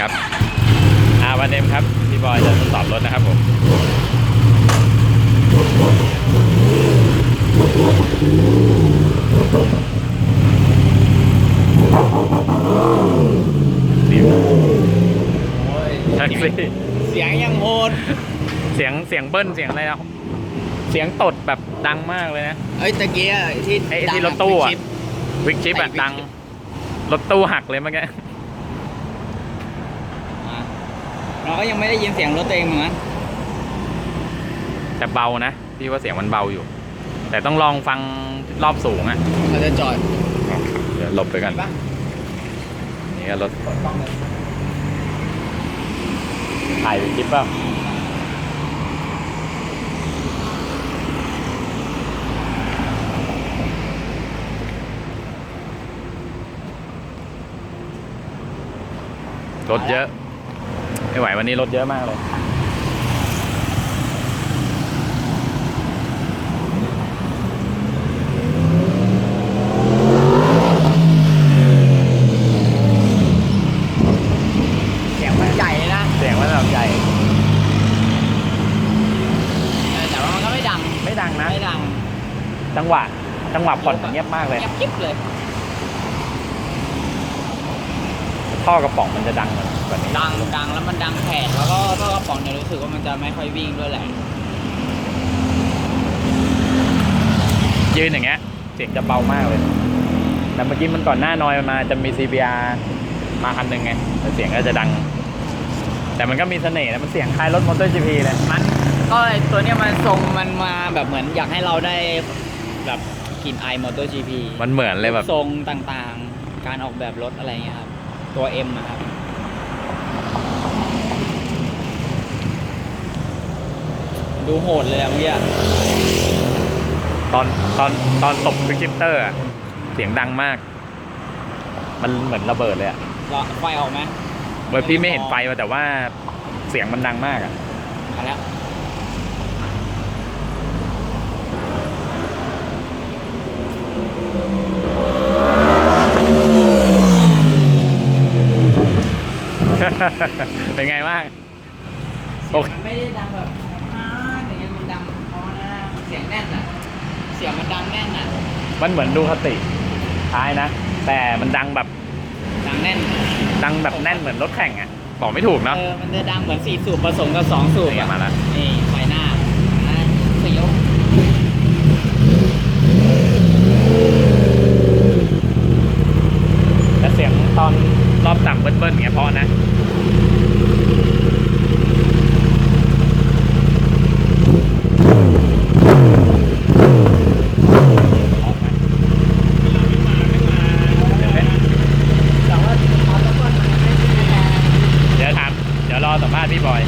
ครับอาวันเดมครับพี่บอยจะทดสอบรถนะครับผมแท็กซี่เสียงยังโหดเสียงเสียงเบิ้ลเสียงอะไรนะเสียงตดแบบดังมากเลยนะ เอ้ยตะเกียอะที่ไอ้ที่ดังรถตู้อะชิปวิกชิปแบบไอ้ Wick ดัง Chip รถตู้หักเลยเมื่อกี้ อะ เราก็ยังไม่ได้ยินเสียงรถตัวเองเหมือนกันแต่เบานะพี่ว่าเสียงมันเบาอยู่ แต่ต้องลองฟังรอบสูงอะเราจะจอดเดี๋ยวหลบไปกันเห็นปะนี่ก็รถกดกล้องเลยถ่ายเป็นคลิปเปล่าถเยอะ ไม่ไหววันนี้รถเยอะมากเลย เสียงมันใหญ่นะ เสียงมันแบบใหญ่เออแต่ว่ามันก็ไม่ดัง ไม่ดังนะ ไม่ดัง จังหวะ จังหวะผ่อนเงียบมากเลย เงียบกิ๊บเลย ท่อกระป๋องมันจะดังกว่านี้ดังดังแล้วมันดังแผดแล้วก็ท่อกระป๋องเนี่ยรู้สึกว่ามันจะไม่ค่อยวิ่งด้วยแหละ ยืนอย่างเงี้ยเสียงจะเบามากเลย แต่เมื่อกี้มันก่อนหน้านอยมาจะมี CBR มาคันหนึ่งไงแต่เสียงก็จะดัง แต่มันก็มีเสน่ห์นะมันเสียงคล้ายรถมอเตอร์จีพีเลยมันก็ไอ้ตัวเนี้ยมันทรงมันมาแบบเหมือนอยากให้เราได้แบบกลิ่นไอมอเตอร์จีพีมันเหมือนเลยแบบทรงต่างๆ การออกแบบรถอะไรเงี้ยครับ ตัว M นะครับดูโหดเลยอะเมื่อกี้อะตอนตอนตอนตบสกิปเตอร์อะเสียงดังมาก มันเหมือนระเบิดเลยอะเราไฟออกไหมเมื่อพี่ไม่เห็นไฟมาแต่ว่าเสียงมันดังมากอะมาแล้ว เป็นไงบ้างเสียงมันไม่ได้ดังแบบอ้าอย่างเงี้ยมันดังเพราะนะเสียงแน่นอะเสียงมันดังแน่นอะมันเหมือนดูคติท้ายนะ แต่มันดังแบบดังแน่น ดังแบบแน่นเหมือนรถแข่งอะบอกไม่ถูกเนาะ เออ มันจะดังเหมือนสี่สูบผสมกับสองสูบนี่ไงอะมาแล้ว นี่ไฟหน้าอะเฟี้ยว แต่เสียงตอนรอบต่ำเบิ้ลๆอย่างเงี้ยเพราะนะแต่ว่าพอตะก้นมันไม่ได้แรงเดี๋ยวถามเดี๋ยวรอสัมภาษณ์พี่บอย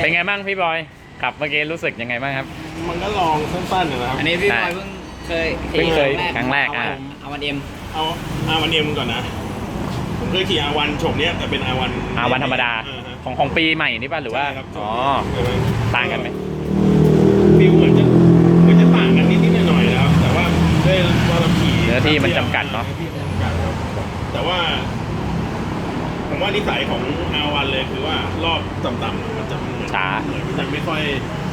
เป็นไงบ้างพี่บอยขับเมื่อกี้รู้สึกยังไงบ้างครับ มันก็ลองสั้นๆนะครับ อันนี้พี่ใช่บอยเพิ่งเคยเพิ่งเคยครั้งแรกเอาอะวันเอาวันเอ็มเอาอาวันเอ็มก่อนนะ ผมเคยขี่อาวันโฉมเนี้ยแต่เป็นอาวันอาวันธรรมดาของของปีใหม่นี่ป่ะหรือว่าอ๋อต่างกันไหมฟิลเหมือนจะเหมือนจะต่างกันนิดๆหน่อยๆนะครับแต่ว่าด้วยว่าเราขี่เนื้อที่มันจำกัดเนอะออที่มันจำกัดครับแต่ว่าผมว่านิสัยของอาวันเลยคือว่ารอบต่ำๆมันจะเหมือนช้าเหมือนมันจะไม่ค่อย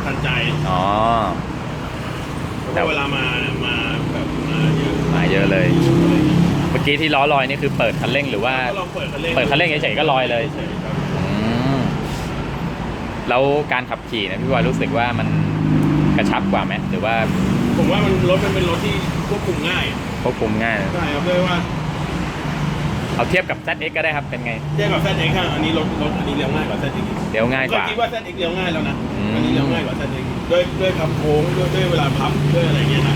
ทันใจอ๋อเพราะว่าเวลามามาแบบมาเยอะมาเยอะเลย เมื่อกี้ที่ล้อลอยนี่คือเปิดคันเร่งหรือว่าก็ลองเปิดคันเร่งเปิดคันเร่งเฉยๆก็ลอยเลยฉๆครับอืมแล้วการขับขี่นะพี่บอยรู้สึกว่ามันกระชับกว่าไหมหรือว่าผมว่ามันรถมันเป็นรถที่ควบคุมง่ายควบคุมง่ายใช่ครับด้วยว่าเอาเทียบกับ ZX ก็ได้ครับเป็นไงเทียบกับ ZX อะอันนี้รถรถอันนี้เลี้ยวง่ายกว่า ZX อีกเดี๋ยวง่ายกว่าผมคิดว่า ZX เลี้ยวง่ายแล้วนะอืม อันนี้เลี้ยวง่ายกว่า ZX อีกด้วยด้วยคำโค้งด้วยด้วยเวลาพับด้วยอะไรเงี้ยนะ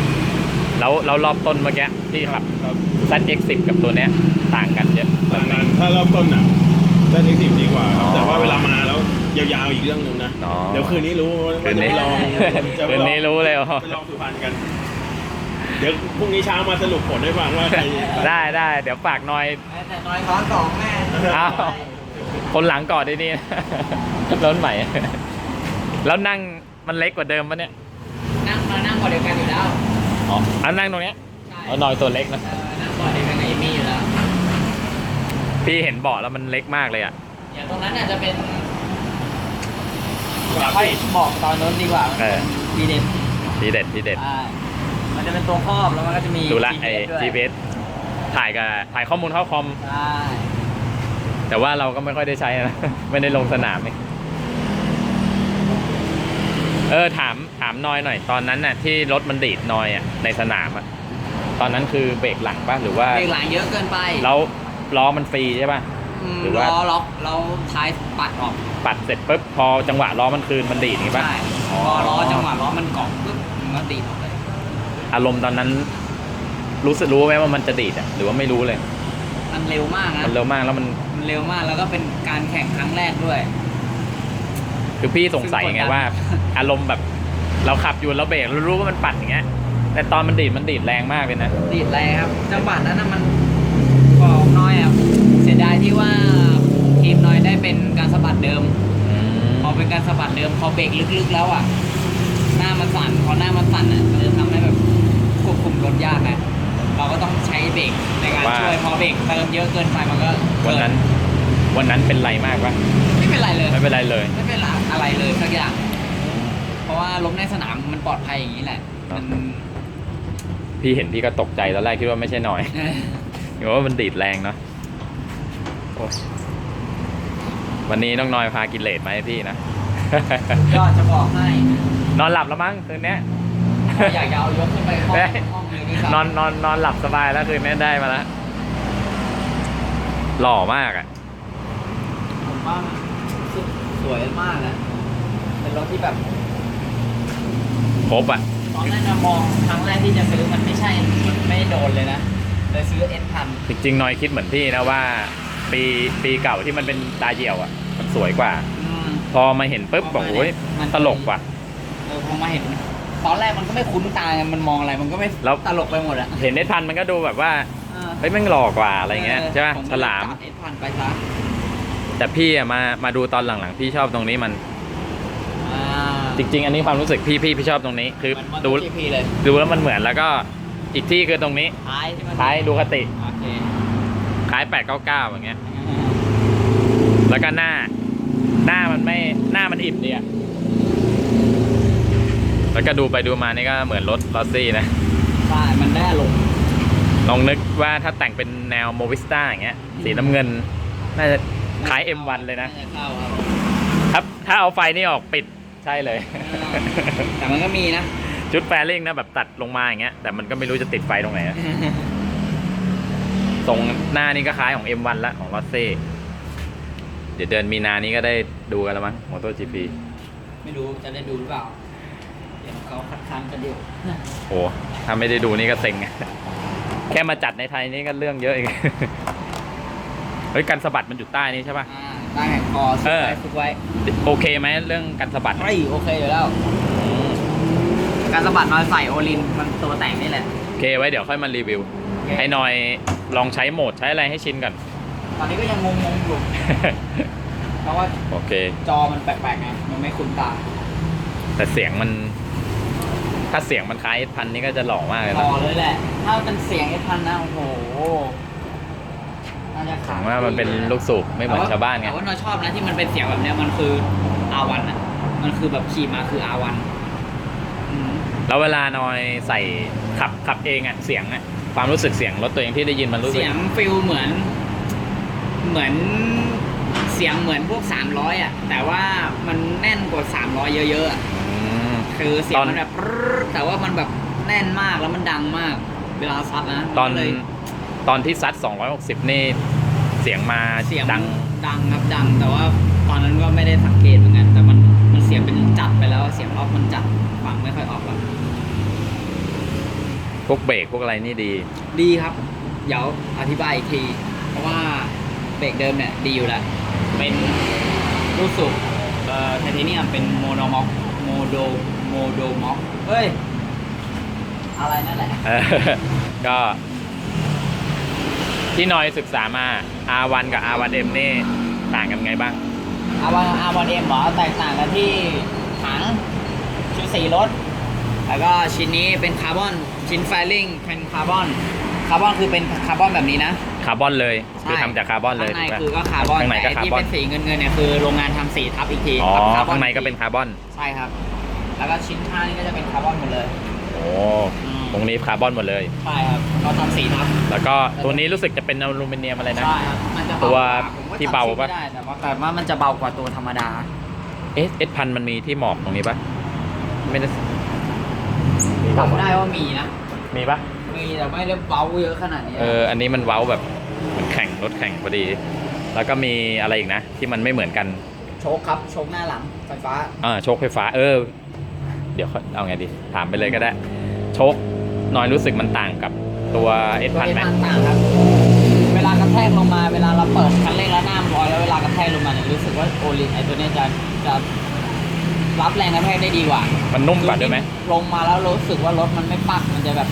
แล้วแล้วรอบต้นเมื่อกี้ที่ขับ ครับ ZX 10 กับตัวเนี้ยต่างกันเยอะต่างกันถ้ารอบต้นอะ ZX 10ดีกว่าคอ๋รับอแต่ว่าเวลามาแล้วยาวๆอีกเรื่องหนึงนะ อ๋อเดี๋ยวคืนนี้รู้ว่าคืนจะนี้ไปลองจะไปคืนลองนี้รู้เลยว่าไปลองสุพรรณกัน เดี๋ยวพรุ่งนี้เช้ามาสรุปผลให้ฟังว่าใครได้ได้เดี๋ยวฝากหน่อย แต่น้อยท้อนสองแม่อ้าว คนหลังก่อนดีนี่รถใหม่ แล้วนั่งมันเล็กกว่าเดิมปะเนี่ย นั่งมานั่งก่อนเดียวกันอยู่แล้ว อ๋อเอานั่งตรงเนี้ยใช่เอาหน่อยตัวเล็กนะเออนั่งก่อนเดียวกันกับเอมี่อยู่แล้วพี่เห็นเบาะแล้วมันเล็กมากเลยอะ อย่างตรงนั้นอาจจะเป็นเดี๋ยวค่อยบอกตอนนู้นดีกว่าเออ ดีเด่นทีเด็ดทีเด็ด อ่ามันจะเป็นตัวครอบแล้วมันก็จะมี ดูละไอ้ ด้วย GPS ถ่ายกับถ่ายข้อมูลเข้าคอม ใช่แต่ว่าเราก็ไม่ค่อยได้ใช้นะ ไม่ได้ลงสนามนี่ เออถามถามนอยหน่อยตอนนั้นน่ะที่รถมันดีดนอยอะในสนามอะตอนนั้นคือเบรกหลังป่ะหรือว่าเบรกหลังเยอะเกินไปแล้วล้อมันฟรีใช่ป่ะอืมหรือว่า ล้อล็อกเราท้ายปัดออกปัดเสร็จปุ๊บพอจังหวะล้อมันคืนมันดีดอย่างงี้ป่ะใช่พอล้อจังหวะล้อมันเกาะปุ๊บมันก็ดีดออกเลยอารมณ์ตอนนั้น รู้สึกรู้ไหมว่ามันจะดีดอะหรือว่าไม่รู้เลย มันเร็วมากนะมันเร็วมากแล้วมันมันเร็วมากแล้วก็เป็นการแข่งครั้งแรกด้วย คือพี่สงสัยไงซึ่งกดดันว่า อารมณ์แบบ เราขับอยู่แล้วเบรกเรารู้ว่ามันปัดอย่างเงี้ย แต่ตอนมันดีดมันดีดแรงมากเลยนะ ดีดแรงครับ จังหวะนั้นนะมันบอกน้อยอะเสียดายที่ว่าทีมน้อยได้เป็นการสะบัดเดิม พอเป็นการสะบัดเดิมพอเบรกลึกๆแล้วอะ หน้ามันสั่นพอหน้ามันสั่นอะมันจะทำให้แบบควบคุมรถยากไงเราก็ต้องใช้เบรกในการว่า ช่วยพอเบรกเติมเยอะเกินไปมันก็วันนั้น วันนั้นเป็นไรมากปะไม่เป็นไรเลย ไม่เป็นไรเลย ไม่เป็นไรอะไรเลยสักอย่างเพ ราะว่าล้มในสนามมันปลอดภัยอย่างนี้แหละมันพี่เห็นพี่ก็ตกใจตอนแรกคิดว่าไม่ใช่หน่อยเออคิดว่ามันดีดแรงเนาะโอ้ยวันนี้น้องนอยพากินเลดมาให้พี่นะก็จะบอกให้นอนหลับแล้วมั้งคืนเนี้ยอยากจะเอายกขึ้นไปห้องได้ห้องเลยนี่ครับนอนนอนนอนหลับสบายแล้วคืนนี้ได้มาแล้วหล่อมากอะ ผมว่ามันสวยมากอะเป็นรถที่แบบ ครบอะ ตอนแรกนะมองครั้งแรกที่จะซื้อมันไม่ใช่ไม่โดนเลยนะเลยซื้อเอสพันจริงๆนอยคิดเหมือนพี่นะว่า ปีปีเก่าที่มันเป็นตาเหี่ยวอะ มันสวยกว่า พอมาเห็นปุ๊บบอกโอ้ยมันตลกว่ะเออพอมาเห็น ตอนแรกมันก็ไม่คุ้นตาไงมันมองอะไรมันก็ไม่แล้วตลกไปหมดอะเห็นเนทันมันก็ดูแบบว่าเออเฮ้ยแม่งหล่อกว่าอะไรเงี้ยใช่ไหมผฉลามเอสพันไปซะแต่พี่อะมามาดูตอนหลังๆพี่ชอบตรงนี้มันอ่า จริง ๆ อันนี้ความรู้สึกพี่พี่พี่ชอบตรงนี้ คือมันดูจีพีเลยดูแล้วมันเหมือนแล้วก็อีกที่คือตรงนี้ท้ายที่มันท้ายดูคติโอเคคล้าย 899อย่างเงี้ย แล้วก็หน้า หน้ามันไม่หน้ามันอิ่มดีอะแล้วก็ดูไปดูมานี่ก็เหมือนรถลอสซี่นะใช่มันได้ลงลองนึกว่าถ้าแต่งเป็นแนวโมวิสต้าอย่างเงี้ย สีน้ำเงิน น่าจะคล้าย M1 เลยนะาจเข้าครับครับถ้าเอาไฟนี่ออกปิด ใช่เลย แต่มันก็มีนะ ชุดแฟริ่งนะแบบตัดลงมาอย่างเงี้ย แต่มันก็ไม่รู้จะติดไฟตรงไหนอะทรงหน้านี่ก็คล้ายของ M1 ละของลอสซี่เดี๋ยวเดือนมีนานี้ก็ได้ดูกันแล้วมั้ง MotoGP ไม่รู้จะได้ดูหรือเปล่า เดี๋ยวเขาคัดค้านกันอยู่โอ้ถ้าไม่ได้ดูนี่ก็เซ็ง แค่มาจัดในไทยนี่ก็เรื่องเยอะเองเฮ้ยการสะบัดมันอยู่ใต้นี่ใช่ป่ะ อ่า ตั้งแห่งคอฝึกเออไว้ฝึกไว้โอเคไหมเรื่องการสะบัดไอ้ยโอเคอยู่แล้ว การสะบัดน้อยใส่โอลินมันตัวแต่งนี่แหละ โอเคไว้เดี๋ยวค่อยมารีวิว ให้หน่อยลองใช้โหมดใช้อะไรให้ชินก่อน ตอนนี้ก็ยังงงๆอยู่ เพราะว่าโอเค จอมันแปลกๆไง มันไม่คุ้นตา แต่เสียงมัน ถ้าเสียงมันคล้ายพันนี่ก็จะหล่อมากเลยต่นะอเลยแหละ ถ้าเป็นเสียงไอ้พันนะโอ้โหน่าจะ ถาขามว่ามันเป็นลูกสูบไม่เหมือนชาวบ้านไงแต่ว่าเราชอบนะที่มันเป็นเสียงแบบเนี้ยมันคืออาวันอะมันคือแบบขี่มาคืออาวันแล้วเวลาหน่อยใส่ขับขับเองอะเสียงอะความรู้สึกเสียงรถตัวเองที่ได้ยินมันรู้สึกเสียงฟิลเหมือน เหมือนเสียงเหมือนพวก300อะ แต่ว่ามันแน่นกว่า300เยอะๆอะอืมคือเสียงตอนมันแบบปรึ๊ดแต่ว่ามันแบบแน่นมากแล้วมันดังมาก เวลาซัดนะตอนมัก็เลย ตอนที่ซัด 260 นี่เสียงมาเสียงดังดังครับดัง แต่ว่าตอนนั้นก็ไม่ได้สังเกตเหมือนกัน แต่มันมันเสียงเป็นจัดไปแล้วเสียงรอบมันจัดฟังไม่ค่อยออกแล้วพวกเบรกพวกอะไรนี่ดี ดีครับ เดี๋ยวอธิบายอีกที เพราะว่าเบรกเดิมเนี่ยดีอยู่แล้ว เป็นรูปสูบเอ่อไทเทเนียมเป็นโมโนม็อกโมโดโมโดม็อกเฮ้ย อะไรนั่นแหละเออก็ ที่นอยศึกษามา R1 กับ R1M นี่ต่างกันไงบ้าง อาวันอาวันเอ็มหรอแตกต่างกันที่ถังชุดสีรถ แล้วก็ชิ้นนี้เป็นคาร์บอนชิ้นไฟลิ่งเป็นคาร์บอนคาร์บอนคือเป็นคาร์บอนแบบนี้นะคาร์บอนเลยใช่คือทำจากคาร์บอนเลยข้างในถูกปะคือก็คาร์บอนข้างในก็แต่คาร์ที่บอนเป็นสีเงินเงินๆเนี่ยคือโรงงานทำสีทับอีกทีอ๋อทับคร์บอข้างในก็เป็นคาร์บอนใช่ครับ แล้วก็ชิ้นข้างนี่ก็จะเป็นคาร์บอนหมดเลย โอ้อืม ตรงนี้คาร์บอนหมดเลย ใช่ครับเราทำสีทับแล้วก็ตัวนี้รู้สึกจะเป็นอลูมิเนียมอะไรนะ ใช่ครับมันจะตัวกาผมก็ที่เบาปะจำชื่อไม่ได้แต่ว่าแต่ว่ามันจะเบากว่าตัวธรรมดา เอสเอสพันมันมีที่หมอกตรงนี้ปะไม่ได้จำได้ว่ามีนะ มีปะมีแต่ไม่ได้เบาเยอะขนาดนี้เอออันนี้มันเว้าแบบเหมันแข่งรถแข่งพอดี แล้วก็มีอะไรอีกนะ ที่มันไม่เหมือนกันโชคครับโชคหน้าหลังไฟฟ้า อ่าโชคไฟฟ้า เออ เดี๋ยวเอาไงดี ถามไปเลยก็ได้ โชค น้อยรู้สึกมันต่างกับตัวเอสตัวพันเอไหมพันต่างครับเวลากระแทกลงมาเวลาเราเปิดคันเร่งแล้วหน้ามันลอยแล้วเวลากระแทกลงมาเนี่ยรู้สึกว่าโอลินไอตัวเนี้ยจะจะรับแรงกระแทกได้ดีกว่า มันนุ่มกว่าด้วยไหมลงมาแล้วรู้สึกว่ารถมันไม่ปักมันจะแบบ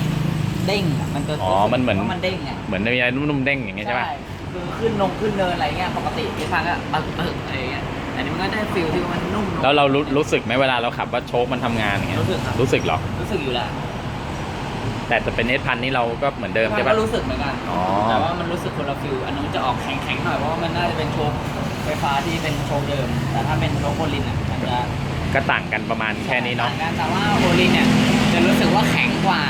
เด้งอะมันจะอ๋อมันเหมือนว่ามันเด้งไงเหมือนมีอะไรนุ่มๆเด้งอย่างเงี้ยใช่ปะคือขึ้นลงขึ้นเนินอะไรเงี้ยปกติที่ทางก็ตึกตึกอะไรเงี้ยอันนี้มันก็ได้ฟิลที่ว่ามันนุ่มลงแล้วเรารู้รู้สึกไหมเวลาเราขับว่าโชคมันทำงานอย่างเงี้ยรู้สึกครับรู้สึกเหรอรู้สึกอยู่แล้ว แต่จะเป็นเอสพันนี่เราก็เหมือนเดิมใช่มันปะ ก็รู้สึกเหมือนกัน อ๋อ แต่ว่ามันรู้สึกคนละฟิลอันนู้นจะออกแข็งๆหน่อยเพราะว่ามันน่าจะเป็นโชว์ไฟฟ้าที่เป็นโชว์เดิม แต่ถ้าเป็นโชว์โอลินอะมันจะก็ต่างกันประมาณแค่นี้เนาะ ต่งกัแต่ว่าโอลินเนี่ยจะรู้สึกว่าแข็งกว่า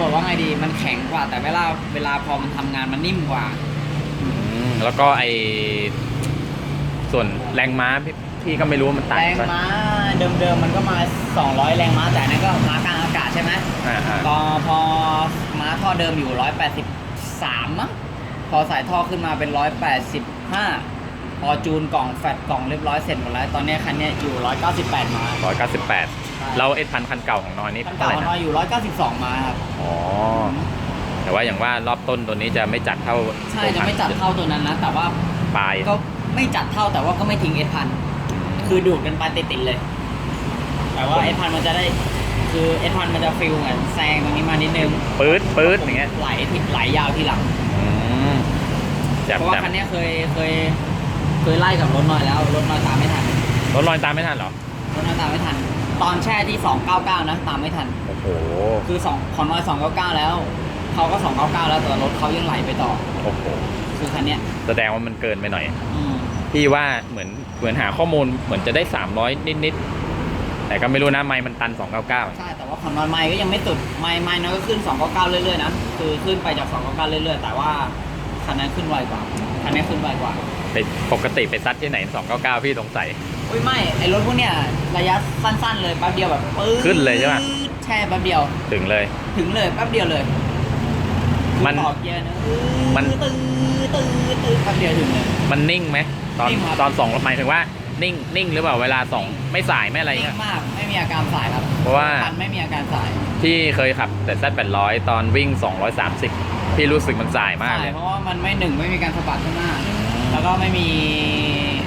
บอกว่าไงดีมันแข็งกว่า แต่เวลาเวลาพอมันทำงานมันนิ่มกว่า อืมแล้วก็ไอส่วนแรงม้าพี่ พี่ก็ไม่รู้ว่ามันต่างแรงปะม้าเดิมๆมันก็มา 200 แรงม้าแต่อันนั้นก็ม้ากลางอากาศใช่ไหมอ่าอ่าพอพอม้าท่อเดิมอยู่ 183มั้งพอสายท่อขึ้นมาเป็น 185 พอจูนกล่องแฟตกล่องเรียบร้อยเสร็จหมดแล้ว ตอนเนี้ยคันเนี้ยอยู่ 198 ม้า ร้อยเก้าสิบแปดเราเอสพันคันเก่าของน้อยนี่คันเท่าเก่าไหร่ของเรานะอยู่ 192 ม้าครับ อ๋อ แต่ว่าอย่างว่ารอบต้นตัวนี้จะไม่จัดเท่าใช่ จะไม่จัดเท่าตัวนั้นนะ แต่ว่าปลายก็ไม่จัดเท่าแต่ว่าก็ไม่ทิ้งเอพัน คือดูดกันไปติดๆเลย แต่ว่าเอพันมันจะได้ คือเอพันมันจะฟิลเหมือนแซงตรงนี้มานิดนึงปื๊ดปื๊ดอย่างเงี้ยไหลที่ไหลยาวทีหลังอืมแจับเพราะว่าจับคันเนี้ยเคยเคย เคยไล่กับรถหน่อยแล้วรถหน่อยตามไม่ทันรถลอยตามไม่ทันเหรอรถหน่อยตามไม่ทัน ตอนแช่ที่ 299 นะ ตามไม่ทัน โอ้โห คือ2ของน้อย 299 แล้ว เขาก็ 299 แล้วแต่รถเขายังไหลไปต่อ โอ้โห คือคันเนี้ย แสดงว่ามันเกินไปหน่อย อืม พี่ว่าเหมือนเหมือนหาข้อมูลเหมือนจะได้ 300 นิดๆแต่ก็ไม่รู้นะไม่มันตัน 299 ใช่แต่ว่าของน้อยไม้ก็ยังไม่สุดไม้ไม้น้อยก็ขึ้น 299 เรื่อยๆนะคือขึ้นไปจาก 299 เรื่อยๆ แต่ว่าคันนั้นขึ้นไวกว่าคันนี้ขึ้นไวกว่าไปปกติไปซัดที่ไหน 299 พี่สงสัยอุ้ยไม่ไอรถพวกเนี้ยระยะสั้นๆเลยแป๊บเดียวแบบปื๊ดขึ้นเลยใช่ปะแช่แป๊บเดียว ถึงเลย ถึงเลยแป๊บเดียวเลย มันคือต่อเกียร์นะมัน ตื้อตื้อตื้อแป๊บเดียวถึงเลย มันนิ่งไหมตอนนิ่งครับ ตอนส่องหมายถึงว่า นิ่งนิ่งหรือเปล่าเวลาส่องไม่สายไม่อะไรนิ่เงี้ย งมาก ไม่มีอาการสายครับเพราะว่า คันไม่มีอาการสายพี่เคยขับแต่ Z800 ตอนวิ่ง 230 พี่รู้สึกมันสายมากเลยเพราะว่ามันไม่หนึ่งไม่มีการสะบัดข้างหน้า แล้วก็ไม่มี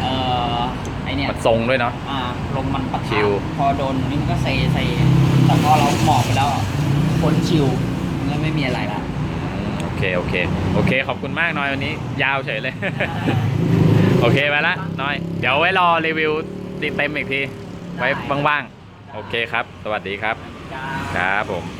เอ่อ ไอเนี่ยมันทรงด้วยเนาะ อ่าลมมันปะชิทะล พอโดนนี่มันก็เซเซแต่พอเราหมอบไปแล้วอะพ้นชิลมันก็ไม่มีอะไรละอืมโอ เค โอเค โอเค ขอบคุณมากน้อยวันนี้ ยาวเฉยเลย โอเคไปละน้อย เดี๋ยวไว้รอรีวิวติเต็มอีกที ไว้ว่างๆ โอเคครับ สวัสดีครับ ครับผม